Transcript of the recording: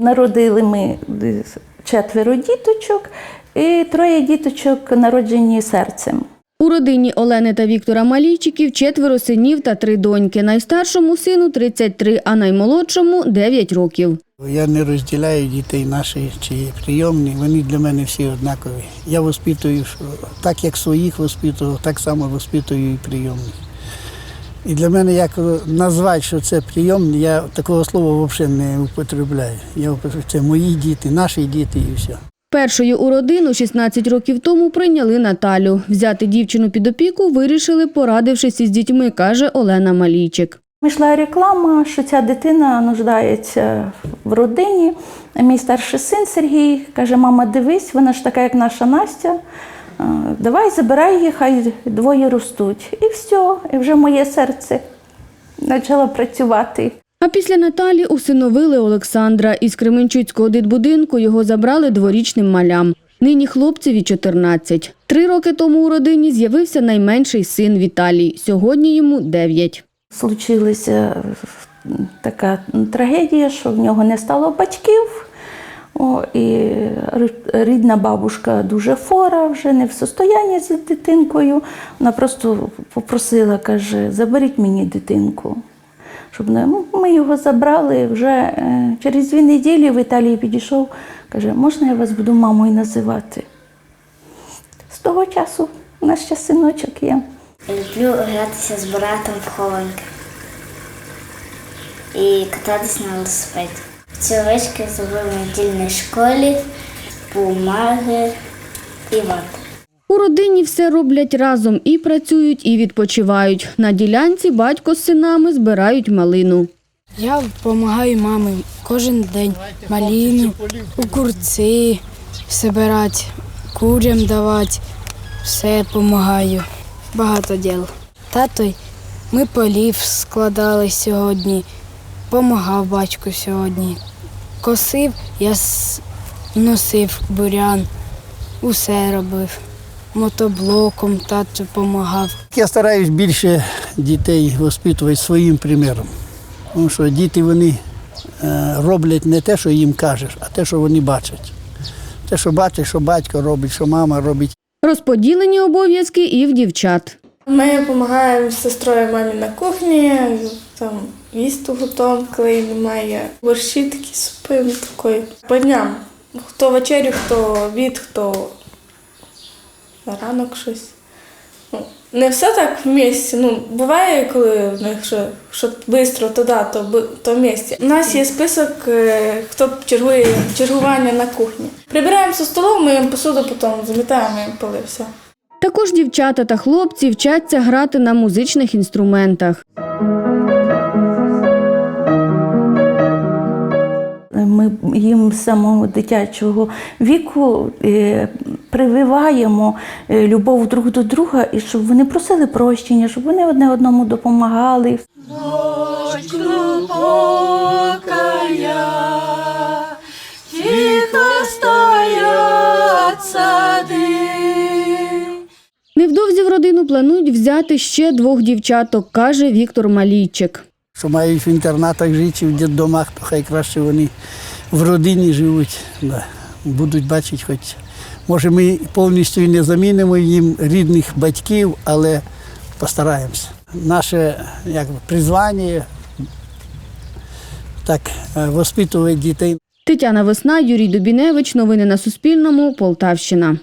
Народили ми четверо діточок, і троє діточок народжені серцем. У родині Олени та Віктора Малійчиків четверо синів та три доньки. Найстаршому сину 33, а наймолодшому 9 років. Я не розділяю дітей наші чи прийомні, вони для мене всі однакові. Я воспитую, так як своїх воспитував, так само воспитую і прийомних. І для мене як назвати, що це прийомні, я такого слова взагалі не употребляю. Я употребляю, це мої діти, наші діти і все. Першою у родину 16 років тому прийняли Наталю. Взяти дівчину під опіку вирішили, порадившись із дітьми, каже Олена Малійчик. Йшла реклама, що ця дитина нуждається в родині. Мій старший син Сергій каже: мама, дивись, вона ж така, як наша Настя. Давай забирай їх, хай двоє ростуть. І все, і вже моє серце почало працювати. А після Наталі усиновили Олександра. Із Кременчуцького дитбудинку його забрали дворічним малям. Нині хлопцеві 14. Три роки тому у родині з'явився найменший син Віталій. Сьогодні йому 9. Случилася така трагедія, що в нього не стало батьків. О, і рідна бабушка дуже фора, вже не в состоянні з дитинкою. Вона просто попросила, каже, заберіть мені дитинку. Щоб не- ну, ми його забрали вже е, через дві неділі в Італії підійшов, каже, можна я вас буду мамою називати? З того часу у нас ще синочок є. Люблю гратися з братом в хованки і кататись на велосипеді. Ці овечки зробили в недільній школі, бумаги і. У родині все роблять разом і працюють, і відпочивають. На ділянці батько з синами збирають малину. Я допомагаю мамі кожен день маліну, огурці збирати, курям давати, все допомагаю. Багато діл. Тато, ми полів складали сьогодні, допомагав батьку сьогодні. Косив, я носив бурян, усе робив. Мотоблоком тато допомагав. Я стараюсь більше дітей воспитувати своїм приміром. Тому що діти вони е, роблять не те, що їм кажеш, а те, що вони бачать. Те, що бачать, що батько робить, що мама робить. Розподілені обов'язки і в дівчат. Ми допомагаємо з сестрою мамі на кухні, там їсти готуємо, коли немає. Борщі такі супи, такої. По дням. Хто вечерю, хто обід, хто на ранок щось. Ну, не все так в місці. Ну, буває, коли в них що, що швидко, то да, то, то в місці. У нас є список, е, хто чергує чергування на кухні. Прибираємо за столом, миємо посуду, потім замітаємо, миємо поли, все. Також дівчата та хлопці вчаться грати на музичних інструментах. Самого дитячого віку е, прививаємо е, любов друг до друга, і щоб вони просили прощення, щоб вони одне одному допомагали. Невдовзі в родину планують взяти ще двох дівчаток, каже Віктор Малійчик. Що мають в інтернатах жити в дитдомах, то хай краще вони в родині живуть. Да. Будуть бачити, хоч може ми повністю не замінимо їм рідних батьків, але постараємося. Наше як, призвання так е, воспитувати дітей. Тетяна Весна, Юрій Дубіневич. Новини на Суспільному. Полтавщина.